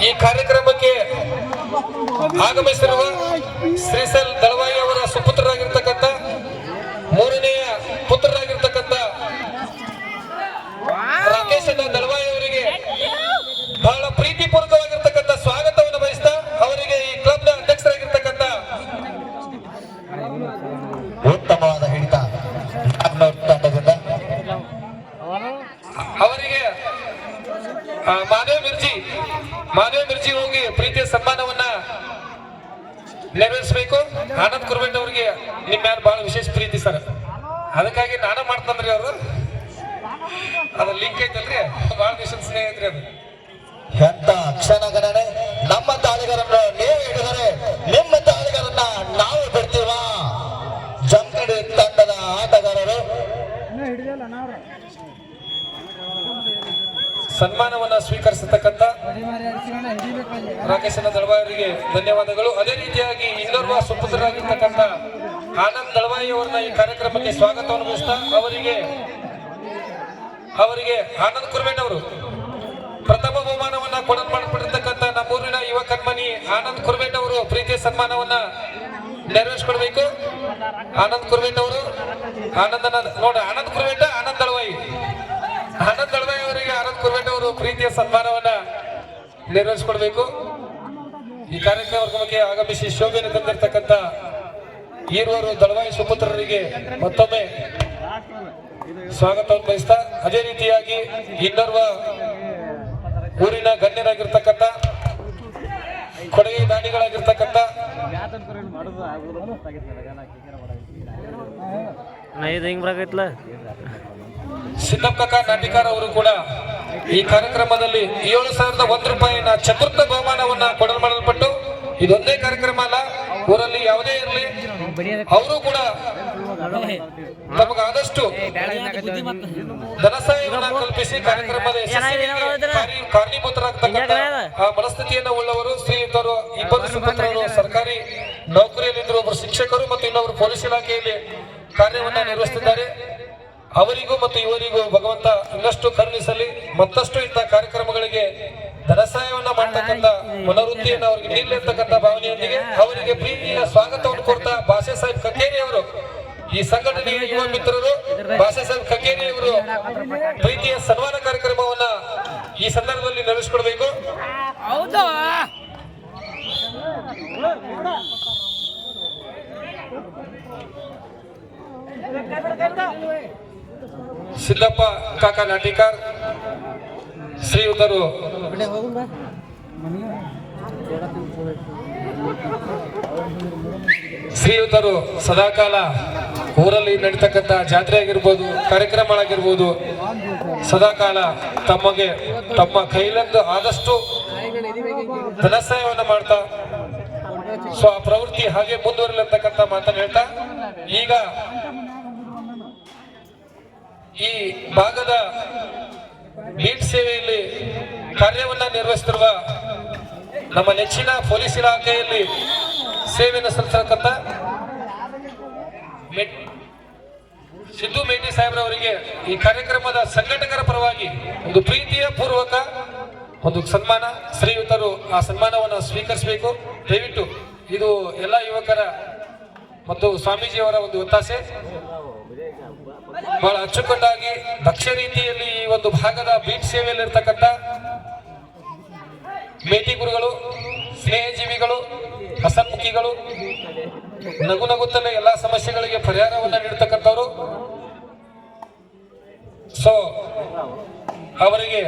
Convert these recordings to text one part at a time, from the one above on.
ಈ ಕಾರ್ಯಕ್ರಮಕ್ಕೆ ಆಗಮಿಸಿರುವ ಶ್ರೀಸಲ್ ದಳವಾಯಿ ಅವರ ಸುಪುತ್ರರಾಗಿರ್ತಕ್ಕಂಥ ಮೂರನೆಯ ಪುತ್ರರಾಗಿರ್ತಕ್ಕಂಥ ರಾಕೇಶ್ ಅಣ್ಣ ದಳವಾಯಿ ಅವರಿಗೆ ಬಹಳ ಪ್ರೀತಿಪೂರ್ವಕವಾಗಿರ್ತಕ್ಕಂಥ ಸ್ವಾಗತವನ್ನು ಬಯಸ್ತಾ ಅವರಿಗೆ ಈ ಕ್ಲಬ್ನ ಅಧ್ಯಕ್ಷರಾಗಿರ್ತಕ್ಕಂಥ ಉತ್ತಮವಾದ ಹಿಡಿತ ನಾಗ್ನೂರ್ ತಂಡದಿಂದ ಅವರಿಗೆ ಆ, ಮಾಧವ ಮಿರ್ಜಿ ಮಾಧವ ಮಿರ್ಜಿ ಹೋಗಿ ಪ್ರೀತಿಯ ಸನ್ಮಾನವನ್ನ ನೆರವೇರಿಸಬೇಕು. ಆನಂದ್ ಕುರ್ಬೇಟ್ ಅವ್ರಿಗೆ ನಿಮ್ಮ ಮ್ಯಾಲ ಬಹಳ ವಿಶೇಷ ಪ್ರೀತಿ ಸರ್. ಅದಕ್ಕಾಗಿ ನಾನು ಮಾಡ್ತಂದ್ರಿ ಅವರು. ಅದ ಲಿಂಕ್ ಐತಲ್ರಿ? ಬಹಳ ವಿಶೇಷ ಸ್ನೇಹಿತರಿ ಅದು. ಎಂತ ಕ್ಷಣಗಣನೆ ನಮ್ಮ ತಾಳಿಗರನ್ನ ನೀವು ಹಿಡಿದರೆ ನಿಮ್ಮ ತಾಳಿಗರನ್ನ ನಾವು ಬಿಡ್ತೀವ? ಜಂಕಡಿ ತಂಡದ ಆಟಗಾರರು. ಸನ್ಮಾನವನ್ನ ಸ್ವೀಕರಿಸತಕ್ಕಂತ ರಾಕೇಶನ ದಳವಾಯರಿಗೆ ಧನ್ಯವಾದಗಳು. ಅದೇ ರೀತಿಯಾಗಿ ಇನ್ನೋರ್ವ ಸುಪುತ್ರರಾಗಿರ್ತಕ್ಕಂಥ ಆನಂದ್ ದಳವಾಯಿ ಅವರನ್ನ ಈ ಕಾರ್ಯಕ್ರಮಕ್ಕೆ ಸ್ವಾಗತವನ್ನು ಬಯಸ್ತಾ ಅವರಿಗೆ ಅವರಿಗೆ ಆನಂದ್ ಕುರ್ಬೇಟ್ ಅವರು ಪ್ರಥಮ ಬಹುಮಾನವನ್ನ ಕೊಡಲು ಮಾಡಿಕೊಂಡಿರ್ತಕ್ಕಂಥ ನಮ್ಮೂರಿನ ಯುವ ಕನ್ಮನಿ ಆನಂದ್ ಕುರ್ಬೇಟ್ ಅವರು ಪ್ರೀತಿಯ ಸನ್ಮಾನವನ್ನ ನೆರವೇರಿಸಿಕೊಡ್ಬೇಕು. ಆನಂದ್ ಕುರ್ಬೇಟ್ ಅವರು, ಆನಂದನ ನೋಡಿ, ಆನಂದ್ ಕುರ್ಬೇಟ ಆನಂದ್ ದಳವಾಯಿ. ಆನಂದ್ ದಳವಾಯಿ ಅವರಿಗೆ ಆನಂದ್ ಕುರ್ಬೇಟ್ ಅವರು ಪ್ರೀತಿಯ ಸನ್ಮಾನವನ್ನ ನೆರವೇರಿಸಿಕೊಡ್ಬೇಕು. ಈ ಕಾರ್ಯಕ್ರಮಕ್ಕೆ ಆಗಮಿಸಿ ಶೋಭೆಯನ್ನು ತಂದಿರತಕ್ಕಂತ ಈರುವರು ದಳವಾಯಿ ಸುಪುತ್ರರಿಗೆ ಮತ್ತೊಮ್ಮೆ ಸ್ವಾಗತವನ್ನು ಬಯಸ್ತಾ, ಅದೇ ರೀತಿಯಾಗಿ ಇನ್ನರ್ವ ಊರಿನ ಗಣ್ಯರಾಗಿರ್ತಕ್ಕಂಥ ಕೊಡಗಿ ದಾನಿಗಳಾಗಿರ್ತಕ್ಕಂಥ ಹಿಂಗ್ ಬರಾಕೈತ್ಲ? ಸಿದ್ದಪ್ಪಕ್ಕ ನಾಟಿಕಾರ್ ಅವರು ಕೂಡ ಈ ಕಾರ್ಯಕ್ರಮದಲ್ಲಿ ಏಳು ಸಾವಿರದ ಒಂದು ರೂಪಾಯಿನ ಚತುರ್ಥ ಬಹುಮಾನವನ್ನ ಕೊಡಲು ಮಾಡಲ್ಪಟ್ಟು ಇದೊಂದೇ ಕಾರ್ಯಕ್ರಮ ಅಲ್ಲ, ಊರಲ್ಲಿ ಯಾವುದೇ ಇರಲಿ, ಅವರು ಕೂಡ ತಮಗಾದಷ್ಟು ಧನಸಹಾಯವನ್ನ ಕಲ್ಪಿಸಿ ಕಾರ್ಯಕ್ರಮದ ಕಾರಣೀಭೂತರಾಗ್ತಕ್ಕಂಥ ಆ ಮನಸ್ಥಿತಿಯನ್ನು ಉಳ್ಳವರು ಶ್ರೀಯುತರು ಇಬ್ಬರು ಸರ್ಕಾರಿ ನೌಕರಿಯಲ್ಲಿದ್ದರು ಒಬ್ಬರು ಶಿಕ್ಷಕರು ಮತ್ತು ಇನ್ನೊಬ್ಬರು ಪೊಲೀಸ್ ಇಲಾಖೆಯಲ್ಲಿ ಕಾರ್ಯವನ್ನ ನಿರ್ವಹಿಸುತ್ತಿದ್ದಾರೆ. ಅವರಿಗೂ ಮತ್ತು ಇವರಿಗೂ ಭಗವಂತ ಇನ್ನಷ್ಟು ಕರುಣಿಸಲಿ ಮತ್ತಷ್ಟು ಇಂಥ ಕಾರ್ಯಕ್ರಮಗಳಿಗೆ ಧನಸಹಾಯವನ್ನ ಮಾಡ್ತಕ್ಕಂಥ ಮನೋವೃತ್ತಿಯನ್ನು ಅವರಿಗೆ ನೀಡಲಿರ್ತಕ್ಕಂಥ ಭಾವನೆಯೊಂದಿಗೆ ಅವರಿಗೆ ಪ್ರೀತಿಯ ಸ್ವಾಗತವನ್ನು ಕೊಡ್ತಾ ಭಾಷೆ ಸಾಹೇಬ್ ಕಕ್ಕೇರಿ ಅವರು ಈ ಸಂಘಟನೆಯ ಯುವ ಮಿತ್ರರು ಭಾಷೆ ಸಾಹೇಬ್ ಕಕ್ಕೇರಿ ಅವರು ಪ್ರೀತಿಯ ಸನ್ಮಾನ ಕಾರ್ಯಕ್ರಮವನ್ನ ಈ ಸಂದರ್ಭದಲ್ಲಿ ನಡೆಸಿಕೊಡ್ಬೇಕು ಸಿದ್ದಪ್ಪ, ಕಾಕ ನಾಟಿಕಾರ್, ಶ್ರೀಯುತರು. ಶ್ರೀಯುತರು, ಸದಾಕಾಲ ಊರಲ್ಲಿ ನಡೀತಕ್ಕಂಥ ಜಾತ್ರೆ ಆಗಿರ್ಬೋದು ಕಾರ್ಯಕ್ರಮಗಳಾಗಿರ್ಬೋದು, ಸದಾಕಾಲ ತಮಗೆ, ತಮ್ಮ ಕೈಲಂದು ಆದಷ್ಟು ಧನಸಹಾಯವನ್ನು ಮಾಡ್ತಾ ಸೊ ಆ ಪ್ರವೃತ್ತಿ ಹಾಗೆ ಮುಂದುವರಿಲತಕ್ಕಂಥ ಮಾತನ್ನು ಹೇಳ್ತಾ, ಈಗ ಈ ಭಾಗದ ಬೀಟ್ ಸೇವೆಯಲ್ಲಿ ಕಾರ್ಯವನ್ನ ನಿರ್ವಹಿಸುತ್ತಿರುವ ನಮ್ಮ ನೆಚ್ಚಿನ ಪೊಲೀಸ್ ಇಲಾಖೆಯಲ್ಲಿ ಸೇವೆಯನ್ನು ಸಲ್ಲಿಸತಕ್ಕಂಥ ಸಿದ್ದು ಮೇಟಿ ಸಾಹೇಬ್ರವರಿಗೆ ಈ ಕಾರ್ಯಕ್ರಮದ ಸಂಘಟಕರ ಪರವಾಗಿ ಒಂದು ಪ್ರೀತಿಯ ಪೂರ್ವಕ ಒಂದು ಸನ್ಮಾನ ಶ್ರೀಯುತರು ಆ ಸನ್ಮಾನವನ್ನು ಸ್ವೀಕರಿಸಬೇಕು. ದಯವಿಟ್ಟು ಇದು ಎಲ್ಲ ಯುವಕರ ಮತ್ತು ಸ್ವಾಮೀಜಿಯವರ ಒಂದು ಒತ್ತಾಸೆ. ಬಹಳ ಅಚ್ಚುಕಟ್ಟಾಗಿ ದಕ್ಷ ರೀತಿಯಲ್ಲಿ ಈ ಒಂದು ಭಾಗದ ಬೀಟ್ ಸೇವೆಯಲ್ಲಿ ಇರ್ತಕ್ಕಂಥ ಮೇಟಿ ಗುರುಗಳು, ಸ್ನೇಹಜೀವಿಗಳು, ಹಸನ್ಮುಖಿಗಳು, ನಗು ನಗುತ್ತಲೇ ಎಲ್ಲಾ ಸಮಸ್ಯೆಗಳಿಗೆ ಪರಿಹಾರವನ್ನ ನೀಡತಕ್ಕಂಥವ್ರು. ಸೊ ಅವರಿಗೆ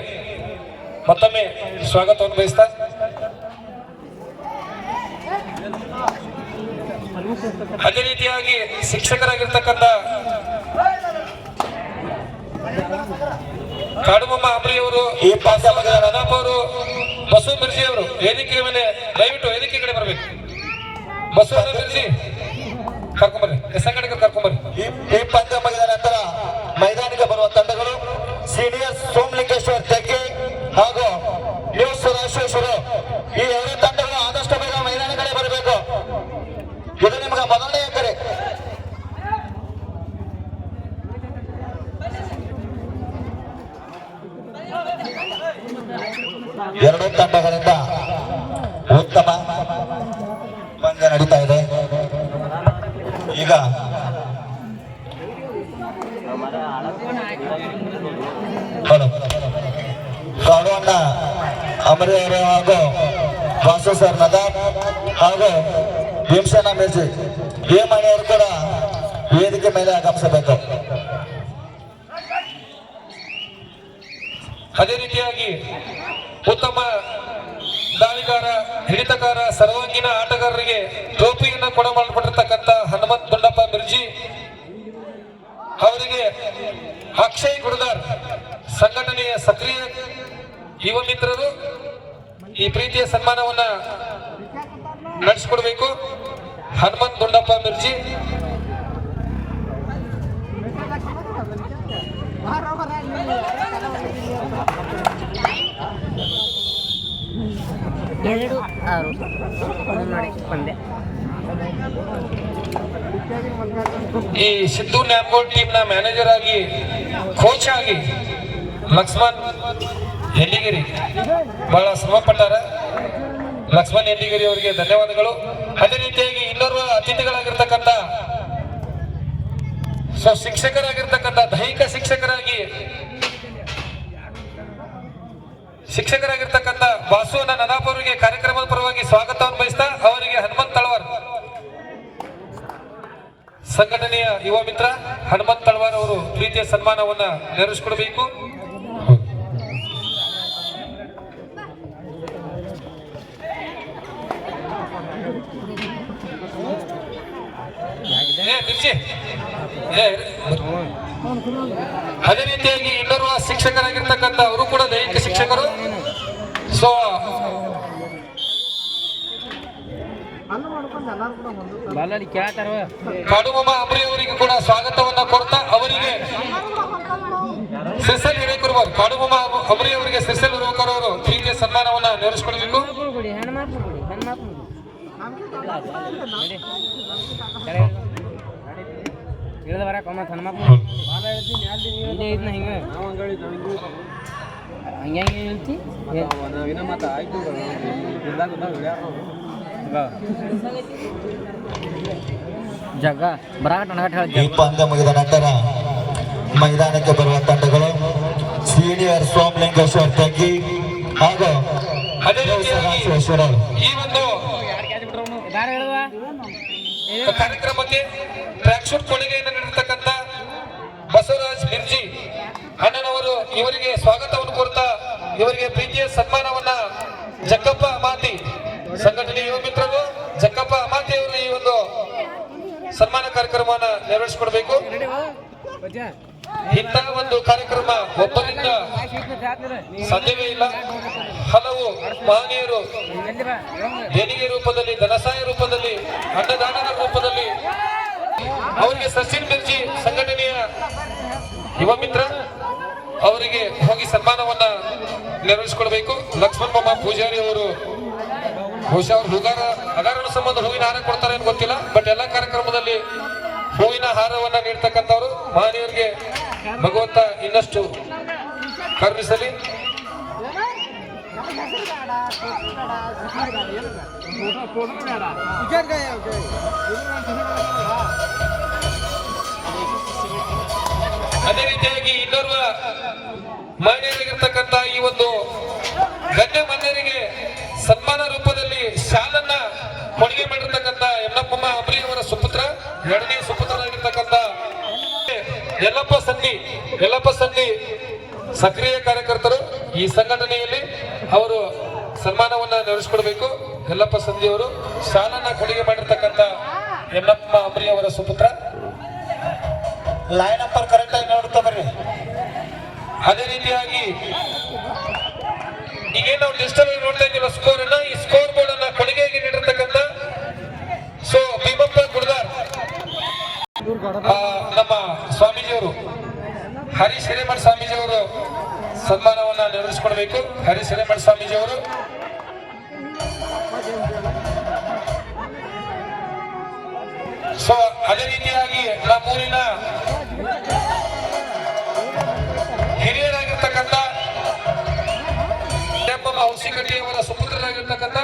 ಮತ್ತೊಮ್ಮೆ ಸ್ವಾಗತವನ್ನು ಬಯಸ್ತಾ ಅದೇ ರೀತಿಯಾಗಿ ಶಿಕ್ಷಕರಾಗಿರ್ತಕ್ಕಂಥ ಈ ಪಾಠ ಅನಪ್ಪ ಅವರು, ಬಸವ ಮಿರ್ಜಿ ಅವರು, ವೇದಿಕೆ ಮೇಲೆ ದಯವಿಟ್ಟು ವೇದಿಕೆ ಕಡೆ ಬರಬೇಕು. ಬಸವ ಮಿರ್ಜಿ, ಕರ್ಕೊಂಬರ್ರಿ. ಸಂಘಟಕ ಕರ್ಕೊಂಬರ್ರಿ. ಈ ಪಂದ್ಯ ಮುಗಿದ ನಂತರ ಮೈದಾನಕ್ಕೆ ಬರುವ ತಂಡಗಳು ಸೀನಿಯರ್ ಸೋಮಲಿಂಗೇಶ್ವರ್ ತೆಗ್ಗೆ ಹಾಗೂ ನ್ಯೂಸ್ ರಾಜೇಶ್ವರು ಈ ಎರಡು ತಂಡಗಳು ಆದಷ್ಟು ಬೇಗ ಮೈದಾನ ಕಡೆ ಬರಬೇಕು ಇದು ನಿಮ್ಗೆ ಮೊದಲನೆಯ ಕರೆ ಎರಡೂ ತಂಡಗಳಿಂದ ನಡೀತಾ ಇದೆ ಈಗ ಹಲೋ ಕಾಡೋಣ ಅಮರಿ ಅವರು ಹಾಗೂ ವಾಸು ಸರ್ ನದಾಬ್ ಹಾಗೂ ಭೀಮಸೇನ ಮ್ಯೂಸಿಕ್ ಈ ಮನೆಯವರು ಕೂಡ ವೇದಿಕೆ ಮೇಲೆ ಆಗಮಿಸಬೇಕು. ಅದೇ ರೀತಿಯಾಗಿ ಉತ್ತಮ ದಾಳಿಗಾರ ಹಿಡಿತಕಾರ ಸರ್ವಾಂಗೀಣ ಆಟಗಾರರಿಗೆ ಟ್ರೋಫಿಯನ್ನು ಕೊಡ ಮಾಡಲ್ಪಟ್ಟಿರ್ತಕ್ಕಂಥ ಹನುಮಂತ್ ದೊಡ್ಡಪ್ಪ ಮಿರ್ಜಿ ಅವರಿಗೆ ಅಕ್ಷಯ್ ಗುಡದಾರ್ ಸಂಘಟನೆಯ ಸಕ್ರಿಯ ಯುವ ಮಿತ್ರರು ಈ ಪ್ರೀತಿಯ ಸನ್ಮಾನವನ್ನ ನಡೆಸಿಕೊಡ್ಬೇಕು. ಹನುಮಂತ್ ಗುಂಡಪ್ಪ ಮಿರ್ಜಿ. ಎರಡು ಆರು. ಒಂದು ನೋಡಿ ಪಂದ್ಯ ಈ ಸಿದ್ದು ನ್ಯಾಮ್ಗೋಡ್ ಟೀಮ್ನ ಮ್ಯಾನೇಜರ್ ಆಗಿ ಕೋಚ್ ಆಗಿ ಲಕ್ಷ್ಮಣ್ ಎಲ್ಲಿಗಿರಿ? ಬಹಳ ಶ್ರಮ ಪಟ್ಟಾರ ಲಕ್ಷ್ಮಣ್ ಯಂಡಿಗಿರಿ ಅವರಿಗೆ ಧನ್ಯವಾದಗಳು. ಅದೇ ರೀತಿಯಾಗಿ ಇನ್ನೋರ್ವ ಅತಿಥಿಗಳಾಗಿರ್ತಕ್ಕಂಥ ಸೊ ಶಿಕ್ಷಕರಾಗಿರ್ತಕ್ಕಂಥ ದೈಹಿಕ ಶಿಕ್ಷಕರಾಗಿ ಶಿಕ್ಷಕರಾಗಿರ್ತಕ್ಕಂಥ ವಾಸುವನ ನದಾಪ್ ಕಾರ್ಯಕ್ರಮದ ಪರವಾಗಿ ಸ್ವಾಗತವನ್ನು ಬಯಸ್ತಾ ಅವರಿಗೆ ಹನುಮಂತ್ ತಳವಾರ್, ಸಂಘಟನೆಯ ಯುವ ಮಿತ್ರ ಹನುಮಂತ್ ತಳವಾರ್ ಅವರು ಪ್ರೀತಿಯ ಸನ್ಮಾನವನ್ನ ನೆರವೇರಿಸಿಕೊಡಬೇಕು. ಅದೇ ರೀತಿಯಾಗಿ ಆ ಶಿಕ್ಷಕರಾಗಿರ್ತಕ್ಕಂಥ ಅವರು ಕೂಡ ದೈಹಿಕ ಶಿಕ್ಷಕರು. ಸೊ ಕಾಡುಮಮ್ಮ ಅಂಬರಿ ಅವರಿಗೆ ಕೂಡ ಸ್ವಾಗತವನ್ನ ಕೊಡ್ತಾ ಅವರಿಗೆ ಸಿರ್ಸಲ್ ಹಿರೇಕುರ್ಬರ್ ಕಾಡುಮಮ್ಮ ಅಂಬರಿ ಅವರಿಗೆ ಸಿರ್ಸಲ್ ಹಿರೇಕರ್ ಅವರು ಪ್ರೀತಿಯ ಸನ್ಮಾನವನ್ನ ನೆರವೇರಿಸಿಕೊಡಬೇಕು ಕೊಡಿ ಹೆಣ್ಮಕ್ಳು ಹೆಣ್ಮಕ್ಳು ಇಳಿದ ಬರಕ ಮತ್ತೆ ಹೆಣ್ಮಕ್ಳು ಇಲ್ಲೇ ಇದ್ನ ಹಿಂಗೆ. ಹಂಗೆ ಹಂಗೆ ಹೇಳ್ತಿ? ಜಗ. ಬರಾಟ ನನಗಟ್ ಈ ಹೇಳ್ತಿ. ಪಂದ್ಯ ಮುಗಿದ ನಂತರ ಮೈದಾನಕ್ಕೆ ಬರುವ ತಂಡಗಳು ಸೀನಿಯರ್ ಸೋಮಲಿಂಗೇಶ್ವರ್ ತೆಗ್ಗಿ ಹಾಗೂ ಈ ಒಂದು ಕಾರ್ಯಕ್ರಮಕ್ಕೆ ಟ್ರ್ಯಾಕ್ ಶೂಟ್ ಕೊಡುಗೆಯನ್ನು ನೀಡಿರ್ತಕ್ಕಂಥ ಬಸವರಾಜ್ ಮಿರ್ಜಿ ಅಣ್ಣನವರು ಇವರಿಗೆ ಸ್ವಾಗತವನ್ನು ಕೋರ್ತಾ ಇವರಿಗೆ ಪ್ರೀತಿಯ ಸನ್ಮಾನವನ್ನ ಜಕ್ಕಪ್ಪ ಅಮಾತಿ ಸಂಘಟನೆ ಯುವ ಮಿತ್ರರು, ಜಕ್ಕಪ್ಪ ಅಮಾತಿ ಅವರು ಈ ಒಂದು ಸನ್ಮಾನ ಕಾರ್ಯಕ್ರಮವನ್ನು ನೆರವೇರಿಸಿಕೊಡ್ಬೇಕು. ಇಂತಹ ಒಂದು ಕಾರ್ಯಕ್ರಮ ಒಬ್ಬರಿಂದ ಸಾಧ್ಯವೇ ಇಲ್ಲ. ಹಲವು ಮಹನೀಯರು ದೇಣಿಗೆ ರೂಪದಲ್ಲಿ, ಧನಸಹಾಯ ರೂಪದಲ್ಲಿ ರೂಪದಲ್ಲಿ ಅವರಿಗೆ ಸಚಿನ್ ಮಿರ್ಜಿ ಸಂಘಟನೆಯ ಯುವ ಮಿತ್ರ, ಅವರಿಗೆ ಹೋಗಿ ಸನ್ಮಾನವನ್ನ ನೆರವೇರಿಸಿಕೊಳ್ಬೇಕು ಲಕ್ಷ್ಮಣ್ ಬೊಮ್ಮ ಪೂಜಾರಿ ಅವರು ಬಹುಶಃ ಅವ್ರು ಹೂಗಾರ ಅಗಾರಣ ಸಂಬಂಧ ಹೂವಿನ ಹಾರ ಕೊಡ್ತಾರೆ ಅಂತ ಗೊತ್ತಿಲ್ಲ ಬಟ್ ಎಲ್ಲ ಕಾರ್ಯಕ್ರಮದಲ್ಲಿ ಹೂವಿನ ಹಾರವನ್ನ ನೀಡ್ತಕ್ಕಂಥವ್ರು. ಮಹನೀಯರಿಗೆ ಭಗವಂತ ಇನ್ನಷ್ಟು ಕರುಣಿಸಲಿ. ಅದೇ ರೀತಿಯಾಗಿ ಇನ್ನೋರ್ವ ಮಹಿಳೆಯರಿಗಿರ್ತಕ್ಕಂಥ ಈ ಒಂದು ಗಣ್ಯ ಮಹಿಳೆಯರಿಗೆ ಸನ್ಮಾನ ರೂಪದಲ್ಲಿ ಶಾಲನ್ನ ಕೊಡುಗೆ ಮಾಡಿರ್ತಕ್ಕಂಥ ಎಲ್ಲಪ್ಪಮ್ಮ ಅಂಬರಿ ಅವರ ಸುಪುತ್ರ ಎರಡನೇ ಸುಪುತ್ರರಾಗಿರ್ತಕ್ಕಂಥ ಯಲ್ಲಪ್ಪ ಸಂಧಿ ಯಲ್ಲಪ್ಪ ಸಂಧಿ ಸಕ್ರಿಯ ಕಾರ್ಯಕರ್ತರು ಈ ಸಂಘಟನೆಯಲ್ಲಿ ಅವರು ಸನ್ಮಾನವನ್ನ ನಡೆಸ್ಕೊಡ್ಬೇಕು. ಯಲ್ಲಪ್ಪ ಸಂಧಿ ಅವರು ಸಾಲನ್ನ ಕೊಡುಗೆ ಮಾಡಿರ್ತಕ್ಕಂಥ ಯಲ್ಲಪ್ಪ ಅಂಬರಿ ಅವರ ಸುಪುತ್ರ. ಲೈನ್ ನಂಬರ್ ಕರೆಕ್ಟ್ ಆಗಿ ನೋಡ್ತಾ ಬರ್ರಿ. ಅದೇ ರೀತಿಯಾಗಿ ಈಗೇನು ನಾವು ಡಿಜಿಟಲ್ ನೋಡ್ತಾ ಇದ್ದೀವಿ ಸ್ಕೋರ್ ಅನ್ನ? ಈ ಸ್ಕೋರ್ ಬೋರ್ಡ್ ಅನ್ನ ಕೊಡುಗೆಯಾಗಿ ನೀಡಿರ್ತಕ್ಕಂಥ ಸೊ ಭೀಮಪ್ಪ ಗುಡ್ದಾರ್ ಆ, ನಮ್ಮ ಸ್ವಾಮೀಜಿಯವರು ಹರೀಶ್ ಹಿರೇಮಠ ಸ್ವಾಮೀಜಿಯವರು ಸನ್ಮಾನವನ್ನ ನೆರವೇರಿಸಿಕೊಡ್ಬೇಕು ಹರೀಶ್ ಹಿರೇಮಠ ಸ್ವಾಮೀಜಿಯವರು. ಸೊ ಅದೇ ರೀತಿಯಾಗಿ ನಮ್ಮೂರಿನ ಹಿರಿಯರಾಗಿರ್ತಕ್ಕಂಥ ಅವರ ಸುಪುತ್ರರಾಗಿರ್ತಕ್ಕಂಥ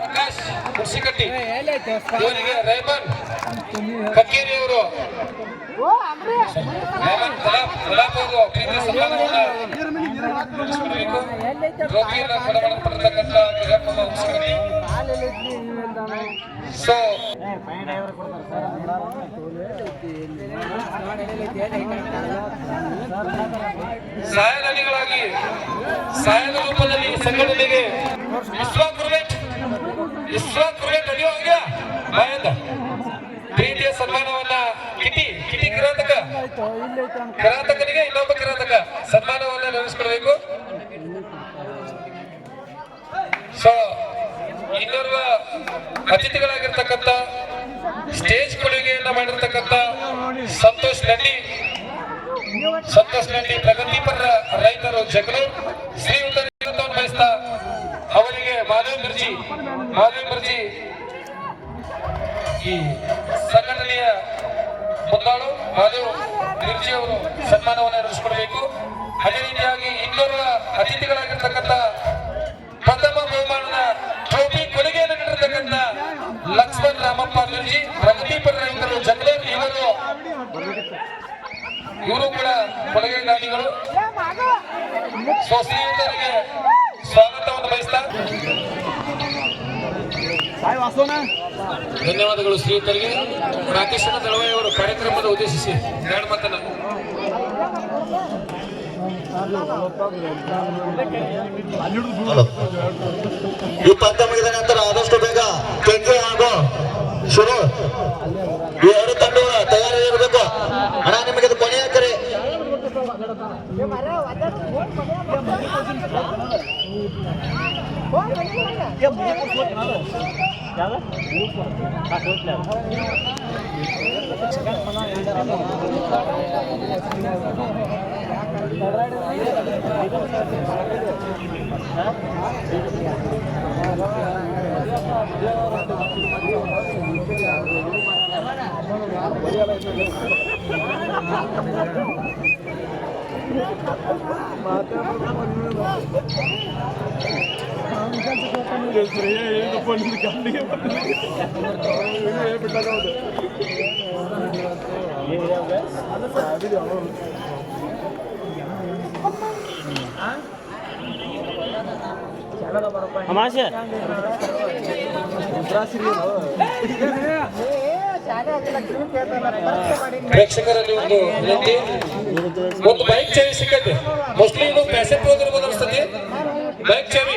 ಪ್ರಕಾಶ್ ಹುಣಸಿಕಟ್ಟಿ ಇವರಿಗೆ ರೈಮನ್ ಕಕ್ಕೇರಿ ಅವರು ಪ್ರೀತಿ ಸನ್ಮಾನವನ್ನ ನಡೆಸಿಕೊಡಬೇಕು. ಟ್ರೋಫಿಯನ್ನ ಕೊಡಮಾಡಲ್ಪಟ್ಟಿರ್ತಕ್ಕಂಥ ಗಿರಿಯಪ್ಪನ ಹುಣಸಿಕಟ್ಟಿ ಸೊ ಸಾಯನದಿಗಳಾಗಿ ಸಾಯನ ರೂಪದಲ್ಲಿ ಸಂಘಟನೆಗೆ ವಿಶ್ವ ವಿಶ್ವ ಕ್ರಿಕೆಟ್ ನಡೆಯೋ ಹೋಗ್ಯಾ ಬಾಯಂದ ಪ್ರೀತಿಯ ಸನ್ಮಾನವನ್ನ ಕಿಟಿ ಕಿಟಿ ಕಿರಾತಕ. ಕಿರಾತಕನಿಗೆ ಇನ್ನೊಬ್ಬ ಕಿರಾತಕ. ಸನ್ಮಾನವನ್ನ ನೆನೆಸ್ಕೊಳ್ಬೇಕು ಸೊ ಇನ್ನೋರ್ವ ಅತಿಥಿಗಳಾಗಿರ್ತಕ್ಕಂಥ ಸ್ಟೇಜ್ ಕೊಡುಗೆಯನ್ನ ಮಾಡಿರ್ತಕ್ಕಂಥ ಸಂತೋಷ್ ನಡ್ಡಿ ಸಂತೋಷ್ ನಡ್ಡಿ ಪ್ರಗತಿಪರ ರೈತರು ಜಗಳೂರು ಈ ಸಂಘಟನೆಯ ಮುಂದಾಳು ಮಾಧವ್ ಮಿರ್ಜಿ ಅವರು ಸನ್ಮಾನವನ್ನು ನಡೆಸಿಕೊಡಬೇಕು ಅದೇ ರೀತಿಯಾಗಿ ಇನ್ನೂರ ಅತಿಥಿಗಳಾಗಿರ್ತಕ್ಕಂಥ ಪ್ರಥಮ ಬಹುಮಾನದ ಟ್ರೋಫಿ ಕೊಡುಗೆಯನ್ನು ನೀಡಿರ್ತಕ್ಕಂಥ ಲಕ್ಷ್ಮಣ್ ರಾಮಪ್ಪ ಮಿರ್ಜಿ ಪ್ರಗತಿಪರ ರೈತರು ಜಗದೇವ್ ಇವರು. ಇವರು ಕೂಡ ಕೊಡುಗೆದಾನಿಗಳು ಸೊ, ಸ್ನೇಹಿತರಿಗೆ ಸ್ವಾಗತವನ್ನು ಬಯಸ್ತಾ ಧನ್ಯವಾದಗಳು ಶ್ರೀಯುತರಿಗೆ ರಾಕೇಶನ ದಳವಾಯಿ ಅವರು ಕಾರ್ಯಕ್ರಮದ ಉದ್ದೇಶಿಸಿ ಎರಡು ಮಾತನ್ನು ಈ ಪಂದ್ಯ ಮುಗಿದ ನಂತರ ಆದಷ್ಟು ಬೇಗ ಕೆಂಕೆ ಹಾಗೂ ಶುರು. ಈ ಎರಡು ತಂಡಗಳ ತಯಾರಿ ಇರಬೇಕು ಹಣ ನಿಮಗೆ ಕೊನೆಯ ಕರೆ. మాట్లాడుతున్నాం ಅಮಾಶೆ ಪ್ರೇಕ್ಷಕರಲ್ಲಿ ಒಂದು ವಿನಂತಿ. ಒಂದು ಬೈಕ್ ಚಾವಿ ಸಿಕ್ಕತ್ತೆ. ಮೋಸ್ಟ್ಲಿ ಇದು ಪ್ಯಾಸೆಂಜರ್ ಹೋಗಿರ್ಬೋದು ಅನಿಸ್ತದೆ ಬೈಕ್ ಚಾವಿ.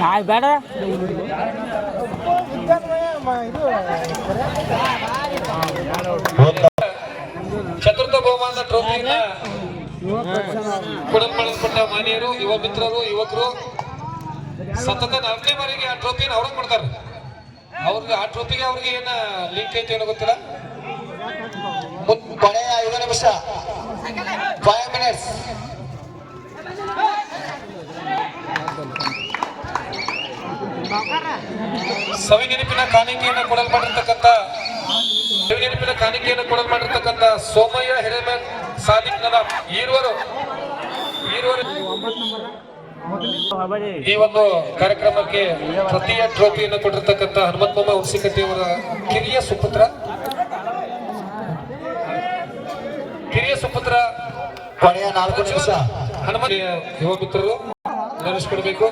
ನಾಯ್ ಬೇಡ ಚತುರ್ಥ ಬಹುಮಾನದ ಟ್ರೋಫಿಯನ್ನ ಕೊಡಲ್ಪಡಲ್ಪಟ್ಟ ಮಾನ್ಯರು, ಯುವ ಮಿತ್ರರು, ಯುವಕರು ಸತತ ನಾಲ್ಕನೇ ಬಾರಿಗೆ ಆ ಟ್ರೋಫಿನ ಅವ್ರಿಗೆ ಕೊಡ್ತಾರೆ. ಅವ್ರಿಗೆ ಆ ಟ್ರೋಫಿಗೆ ಅವ್ರಿಗೆ ಏನ ಲಿಂಕ್ ಐತೆ ಏನೋ ಗೊತ್ತಿಲ್ಲ? ಕೊನೆಯ ಐದು ನಿಮಿಷ. ಫೈವ್ ಮಿನಿಟ್ಸ್ ಸವಿ ನೆನಪಿನ ಕಾಣಿಕೆಯನ್ನು ಕೊಡಲ್ಪಟ್ಟಿರ್ತಕ್ಕಂಥ ಸವಿ ನೆನಪಿನ ಕಾಣಿಕೆಯನ್ನು ಮಾಡಿರ್ತಕ್ಕಂಥ ಸೋಮಯ್ಯ ಹಿರೇಮನ್ ಸಾಲಿಕ್ ಈರುವರು ಈರುವರು ಈ ಒಂದು ಕಾರ್ಯಕ್ರಮಕ್ಕೆ ತೃತೀಯ ಟ್ರೋಫಿಯನ್ನು ಕೊಟ್ಟಿರ್ತಕ್ಕಂಥ ಹನುಮಂತಮ್ಮ ಹುಣಸಿಕಟ್ಟಿ ಅವರ ಕಿರಿಯ ಸುಪುತ್ರ. ಕಿರಿಯ ಸುಪುತ್ರ ಕೊನೆಯ ನಾಲ್ಕು ನಿಮಿಷ. ಹನುಮಂತ ಯುವ ಮಿತ್ರರು ನಡೆಸಿಕೊಡ್ಬೇಕು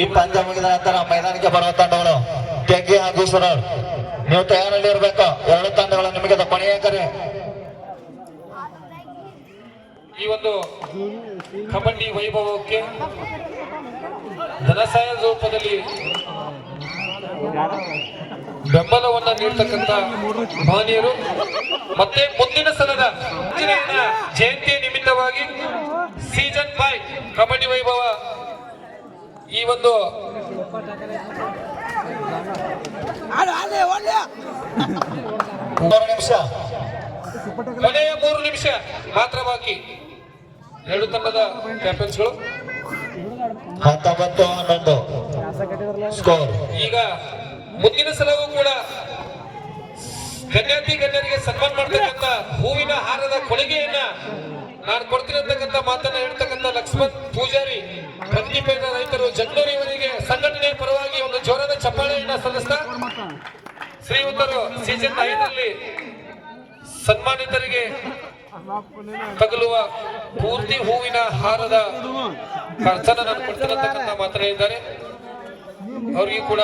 ಈ ಪಂದ್ಯ ಮುಗಿದ ನಂತರ ಮೈದಾನಕ್ಕೆ ಬರುವ ತಂಡಗಳು ತೆಗ್ಗಿ ಹಾಗೂ ಸುರಳ್. ನೀವು ತಯಾರಲ್ಲಿ ಇರಬೇಕು ಎರಡು ತಂಡಗಳು ನಿಮಗೆ ಕೊನೆಯ ಕರೆ. ಈ ಒಂದು ಕಬಡ್ಡಿ ವೈಭವಕ್ಕೆ ಧನಸಹಾಯ ರೂಪದಲ್ಲಿ ಬೆಂಬಲವನ್ನು ನೀಡ್ತಕ್ಕಂಥ ಮಹನೀಯರು. ಮತ್ತೆ ಮುಂದಿನ ಸಲದ ಜಯಂತಿ ನಿಮಿತ್ತವಾಗಿ ಸೀಸನ್ ಫೈವ್ ಕಬಡ್ಡಿ ವೈಭವ ಈ ಒಂದು ಮೂರು ನಿಮಿಷ. ಕೊನೆಯ ಮೂರು ನಿಮಿಷ ಮಾತ್ರ ಬಾಕಿ. ಎರಡು ತಂಡದ ಕ್ಯಾಪ್ಟನ್ಸ್ಗಳು ಹತ್ತೊಂಬತ್ತು ಹನ್ನೊಂದು. ಸ್ಕೋರ್ ಈಗ ಮುಂದಿನ ಸಲವೂ ಕೂಡ ಗಣ್ಯಾತಿ ಗಣ್ಯರಿಗೆ ಸನ್ಮಾನ ಮಾಡ್ತಕ್ಕಂಥ ಹೂವಿನ ಹಾರದ ಕೊಡುಗೆಯನ್ನ ನಾನು ಕೊಡ್ತೀನಿ ಅಂತಕ್ಕಂಥ ಮಾತನ್ನ ಹೇಳ್ತಕ್ಕಂಥ ಲಕ್ಷ್ಮಣ್ ಪೂಜಾರಿ ರೈತರು ಜಗಳೂರಿವರಿಗೆ ಸಂಘಟನೆ ಪರವಾಗಿ ಒಂದು ಜೋರಾದ ಚಪ್ಪಾಳೆಯನ್ನ ಸಲ್ಲಿಸ್ತಾ ಶ್ರೀಯುತರು ಸೀಸನ್ ಐದರಲ್ಲಿ ಸನ್ಮಾನಿತರಿಗೆ ತಗಲುವ ಪೂರ್ತಿ ಹೂವಿನ ಹಾರದ ಖರ್ಚನ್ನ ನಾನು ಕೊಡ್ತಿರತಕ್ಕಂಥ ಮಾತ್ರ ಇದ್ದಾರೆ ಅವರಿಗೆ ಕೂಡ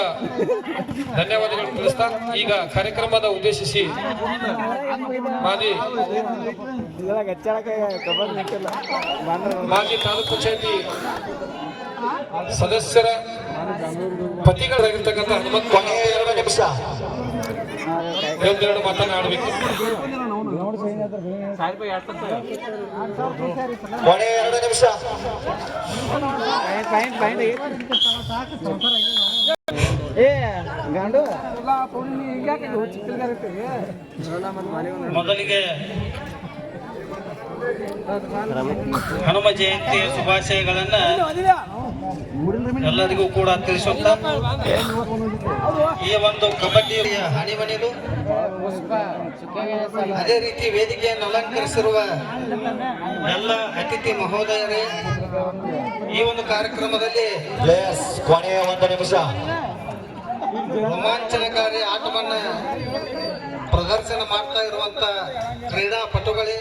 ಧನ್ಯವಾದಗಳು ತಿಳಿಸ್ತಾ ಈಗ ಕಾರ್ಯಕ್ರಮದ ಉದ್ದೇಶಿಸಿ ಮಾಜಿ ಮಾಜಿ ತಾಲೂಕು ಪಂಚಾಯತಿ ಸದಸ್ಯರ ಪತಿಗಳಾಗಿರ್ತಕ್ಕಂಥ ಹನುಮಂತ ಕೊನೆಯ ಎರಡು ನಿಮಿಷ. ಒಂದೆರಡು ಮಾತನಾಡಬೇಕು. ಕೊನೆ ಎರಡು ನಿಮಿಷ. ಏ ಗಂಡು. ಮೊದಲಿಗೆ ಹನುಮ ಜಯಂತಿಯ ಶುಭಾಶಯಗಳನ್ನ ಎಲ್ಲರಿಗೂ ಕೂಡ ತಿಳಿಸುತ್ತ ಈ ಒಂದು ಕಬಡ್ಡಿಯ ಮನೆಯದು ಅದೇ ರೀತಿ ವೇದಿಕೆಯನ್ನು ಅಲಂಕರಿಸಿರುವ ಎಲ್ಲ ಅತಿಥಿ ಮಹೋದಯರೇ ಈ ಒಂದು ಕಾರ್ಯಕ್ರಮದಲ್ಲಿ ಕೊನೆಯ ಒಂದು ನಿಮಿಷ. ರೋಮಾಂಚನಕಾರಿ ಆಟವನ್ನ ಪ್ರದರ್ಶನ ಮಾಡ್ತಾ ಇರುವಂತ ಕ್ರೀಡಾಪಟುಗಳೇ.